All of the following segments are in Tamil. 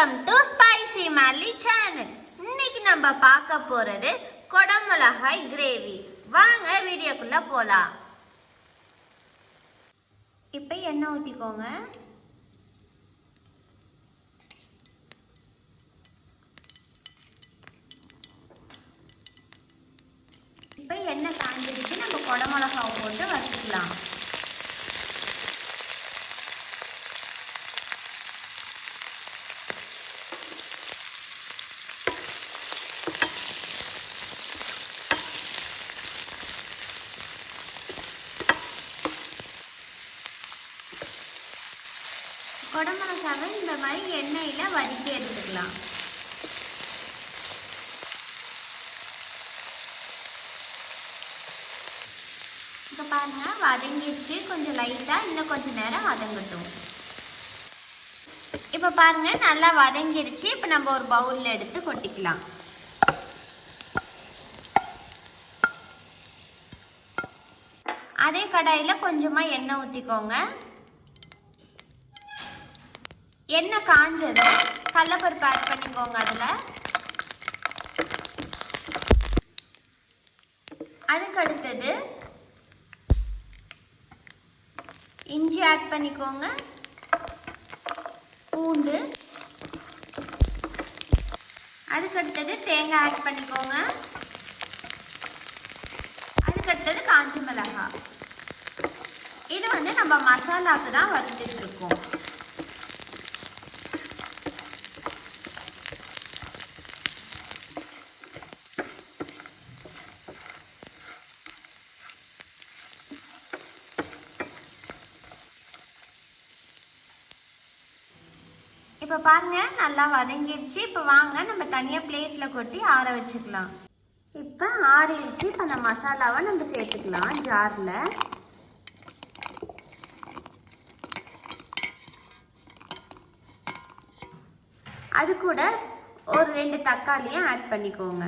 Welcome to spicy Malli channel இன்னைக்கு நம்ம பார்க்க போறது கொடமிளகாய் கிரேவி வாங்க வீடியோக்குள்ள போலாம். இப்போ எண்ணெய் ஊற்றிக்கோங்க இப்போ எண்ணெய் காஞ்சிருச்சு நம்ம குடமிளகாவை போட்டு வச்சுக்கலாம் குடமிளகாவை இந்த மாதிரி எண்ணெயில் வதக்கி எடுத்துக்கலாம். இப்போ பாருங்க வதங்கிடுச்சு. கொஞ்சம் லைட்டாக இன்னும் கொஞ்சம் நேரம் வதங்கட்டும். இப்போ பாருங்க நல்லா வதங்கிடுச்சு. இப்போ நம்ம ஒரு பவுலில் எடுத்து கொட்டிக்கலாம். அதே கடாயில் கொஞ்சமாக எண்ணெய் ஊற்றிக்கோங்க எண்ணெய் காஞ்சதும் கடலப்பருப்பு ஆட் பண்ணிக்கோங்க அதில். அதுக்கு அடுத்தது இஞ்சி ஆட் பண்ணிக்கோங்க. பூண்டு. அதுக்கு அடுத்தது தேங்காய் ஆட் பண்ணிக்கோங்க. அதுக்கடுத்தது காஞ்சி மிளகாய். இது வந்து நம்ம மசாலாவுக்கு தான் வறுத்துட்டு இப்போ பாருங்க நல்லா வதங்கிடுச்சு இப்போ வாங்க நம்ம தனியாக பிளேட்டில் கொட்டி ஆற வச்சுக்கலாம். இப்போ ஆறிடுச்சு இப்போ அந்த மசாலாவை நம்ம சேர்த்துக்கலாம் ஜாரில் அது கூட ஒரு ரெண்டு தக்காளியும் ஆட் பண்ணிக்கோங்க.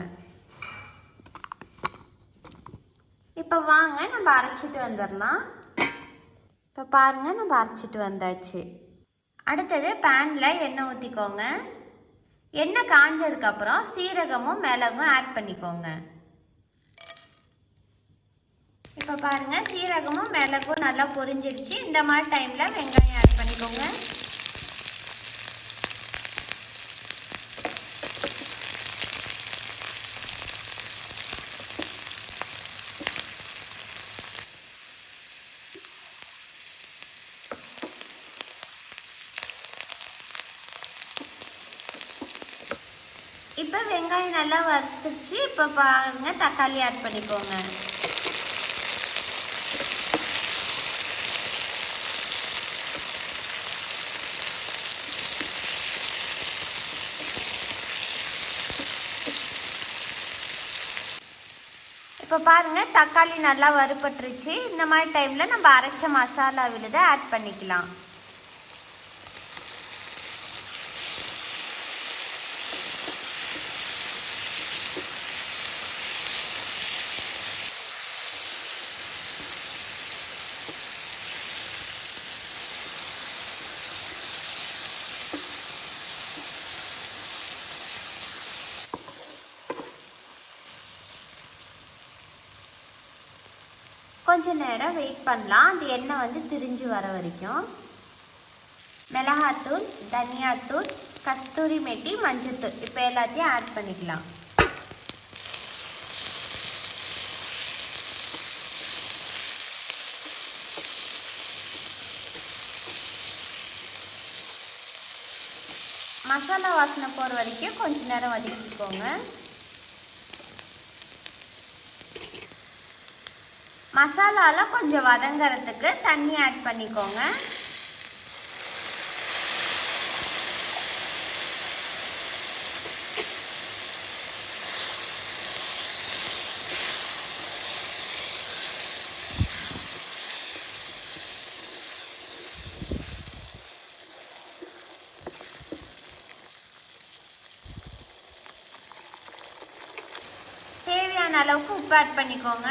இப்போ வாங்க நம்ம அரைச்சிட்டு வந்துடலாம். இப்போ பாருங்க நம்ம அரைச்சிட்டு வந்தாச்சு. அடுத்தது பேனில் எண்ணெய் ஊற்றிக்கோங்க எண்ணெய் காஞ்சதுக்கப்புறம் சீரகமும் மிளகும் ஆட் பண்ணிக்கோங்க. இப்போ பாருங்கள் சீரகமும் மிளகும் நல்லா பொரிஞ்சிருச்சு. இந்த மாதிரி டைமில் வெங்காயம் ஆட் பண்ணிக்கோங்க. இப்போ வெங்காயம் நல்லா வறுத்துச்சு. இப்போ பாருங்க தக்காளி ஆட் பண்ணிக்கோங்க. இப்போ பாருங்க தக்காளி நல்லா வறுபட்டுருச்சு. இந்த மாதிரி டைமில் நம்ம அரைச்ச மசாலா விழுத ஆட் பண்ணிக்கலாம். கொஞ்சம் நேரம் வெயிட் பண்ணலாம். அந்த எண்ணெய் வந்து திரிஞ்சு வர வரைக்கும். மிளகாத்தூள் தனியாத்தூள் கஸ்தூரி மெட்டி மஞ்சத்தூள். இப்போ எல்லாத்தையும் ஆட் பண்ணிக்கலாம். மசாலா வாசனை போகிற வரைக்கும் கொஞ்ச நேரம் வதக்கிக்கோங்க மசாலாலாம் கொஞ்சம் வதங்கறதுக்கு தண்ணி ஆட் பண்ணிக்கோங்க. தேவையான அளவுக்கு உப்பு ஆட் பண்ணிக்கோங்க.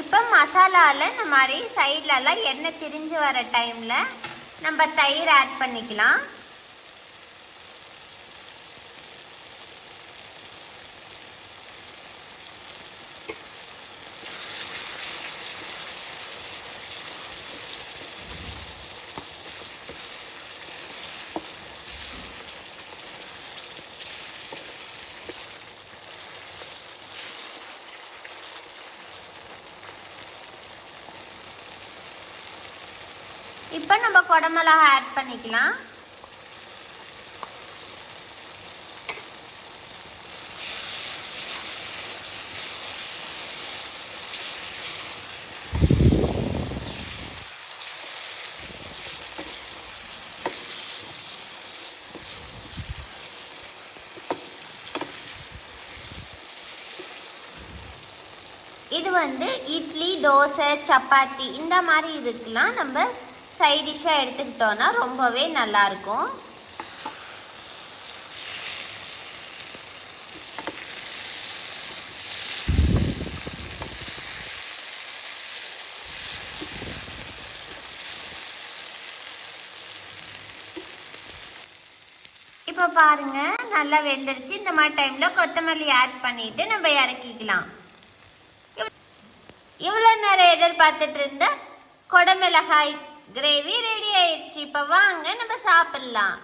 இப்போ மசாலாவில் இந்த மாதிரி சைட்லலாம் எண்ணெய் திரிஞ்சு வர டைமில் நம்ம தயிர் ஆட் பண்ணிக்கலாம். இப்போ நம்ம குடமிளகா ஆட் பண்ணிக்கலாம். இது வந்து இட்லி தோசை சப்பாத்தி இந்த மாதிரி இதுக்கெலாம் நம்ம சைட் டிஷ்ஷாக எடுத்துக்கிட்டோன்னா ரொம்பவே நல்லாயிருக்கும். இப்போ பாருங்க நல்லா வெந்துருச்சு. இந்த மாதிரி டைமில் கொத்தமல்லி ஆட் பண்ணிட்டு நம்ம இறக்கிக்கலாம். இவ்வளோ நேரம் எதிர்பார்த்துட்டு இருந்த கொடமிளகாய் கிரேவி ரெடி ஆயிடுச்சு. இப்போ வாங்க நம்ம சாப்பிடலாம்.